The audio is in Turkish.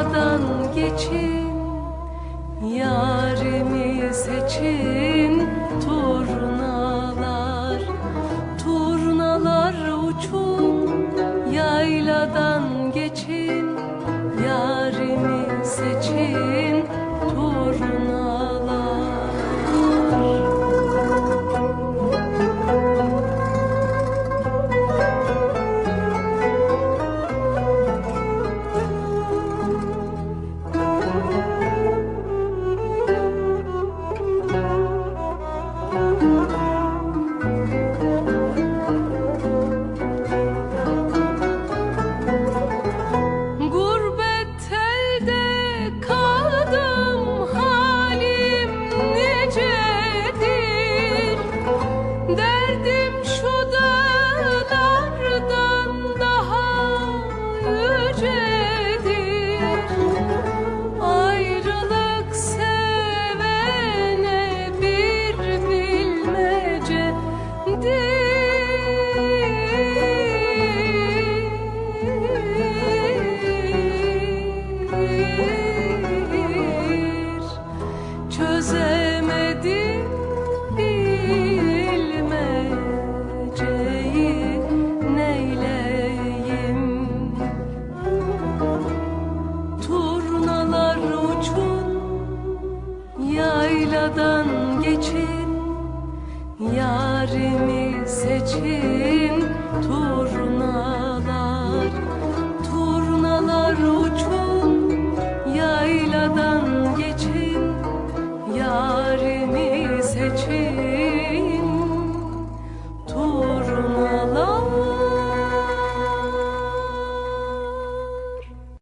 yayladan geçin Yarimi seçin. Turnalar Turnalar uçun yayladan Çözemedim bilmeceyi neyleyim? Turnalar uçun yayladan geçin Yarimi seçin